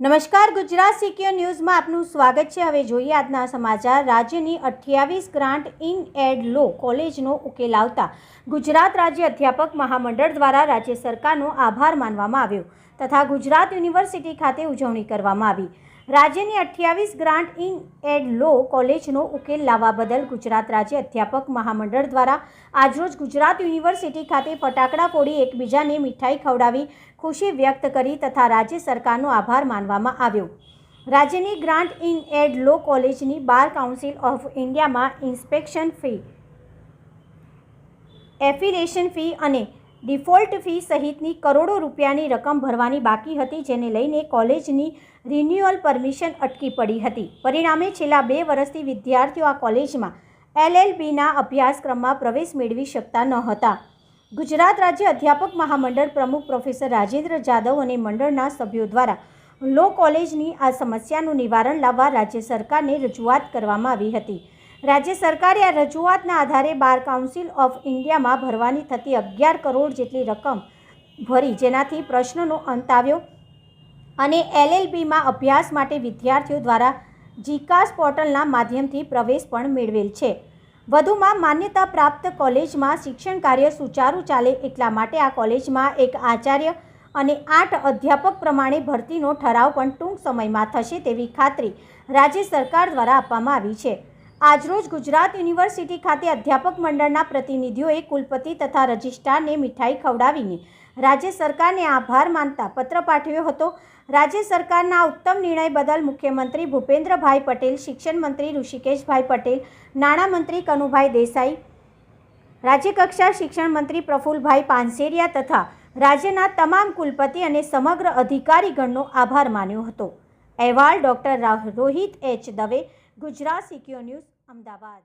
નમસ્કાર, ગુજરાત સિક્યોર ન્યૂઝમાં આપનું સ્વાગત છે. હવે જોઈએ આજના સમાચાર. રાજ્યની અઠ્યાવીસ ગ્રાન્ટ ઇન એડ લો કોલેજનો ઉકેલ આવતા ગુજરાત રાજ્ય અધ્યાપક મહામંડળ દ્વારા રાજ્ય સરકારનો આભાર માનવામાં આવ્યો તથા ગુજરાત યુનિવર્સિટી ખાતે ઉજવણી કરવામાં આવી. રાજ્યની અઠ્યાવીસ ગ્રાન્ટ ઇન એડ લો કોલેજનો ઉકેલ લાવવા બદલ ગુજરાત રાજ્ય અધ્યાપક મહામંડળ દ્વારા આજરોજ ગુજરાત યુનિવર્સિટી ખાતે ફટાકડા ફોડી એકબીજાને મીઠાઈ ખવડાવી ખુશી વ્યક્ત કરી તથા રાજ્ય સરકારનો આભાર માનવામાં આવ્યો. રાજ્યની ગ્રાન્ટ ઇન એડ લો કોલેજની બાર કાઉન્સિલ ઓફ ઇન્ડિયામાં ઇન્સ્પેક્શન ફી એફિલેશન ફી અને ડિફોલ્ટ ફી સહિતની કરોડો રૂપિયાની રકમ ભરવાની બાકી હતી, જેને લઈને કોલેજની રિન્યુઅલ પરમિશન અટકી પડી હતી. પરિણામે છેલ્લા બે વર્ષથી વિદ્યાર્થીઓ આ કોલેજમાં એલએલબીના અભ્યાસક્રમમાં પ્રવેશ મેળવી શકતા ન હતા. ગુજરાત રાજ્ય અધ્યાપક મહામંડળ પ્રમુખ પ્રોફેસર રાજેન્દ્ર જાદવ અને મંડળના સભ્યો દ્વારા લો કોલેજની આ સમસ્યાનું નિવારણ લાવવા રાજ્ય સરકારને રજૂઆત કરવામાં આવી હતી. રાજ્ય સરકારે આ રજૂઆતના આધારે બાર કાઉન્સિલ ઓફ ઇન્ડિયામાં ભરવાની થતી અગિયાર કરોડ જેટલી રકમ ભરી, જેનાથી પ્રશ્નનો અંત આવ્યો અને એલએલબીમાં અભ્યાસ માટે વિદ્યાર્થીઓ દ્વારા જીકાસ પોર્ટલના માધ્યમથી પ્રવેશ પણ મેળવેલ છે. વધુમાં માન્યતા પ્રાપ્ત કોલેજમાં શિક્ષણ કાર્ય સુચારું ચાલે એટલા માટે આ કોલેજમાં એક આચાર્ય અને આઠ અધ્યાપક પ્રમાણે ભરતીનો ઠરાવ પણ ટૂંક સમયમાં થશે તેવી ખાતરી રાજ્ય સરકાર દ્વારા આપવામાં આવી છે. આજરોજ ગુજરાત યુનિવર્સિટી ખાતે અધ્યાપક મંડળના પ્રતિનિધિઓએ કુલપતિ તથા રજિસ્ટ્રારને મીઠાઈ ખવડાવીને રાજ્ય સરકારને આભાર માનતા પત્ર પાઠવ્યો હતો. રાજ્ય સરકારના ઉત્તમ નિર્ણય બદલ મુખ્યમંત્રી ભૂપેન્દ્રભાઈ પટેલ, શિક્ષણ મંત્રી ઋષિકેશભાઈ પટેલ નાણામંત્રી કનુભાઈ દેસાઈ, રાજ્યકક્ષા શિક્ષણ મંત્રી પ્રફુલભાઈ પાનસેરિયા તથા રાજ્યના તમામ કુલપતિ અને સમગ્ર અધિકારીગણનો આભાર માન્યો હતો. અહેવાલ doctor Rohit H Dave Gujarat secure news Ahmedabad.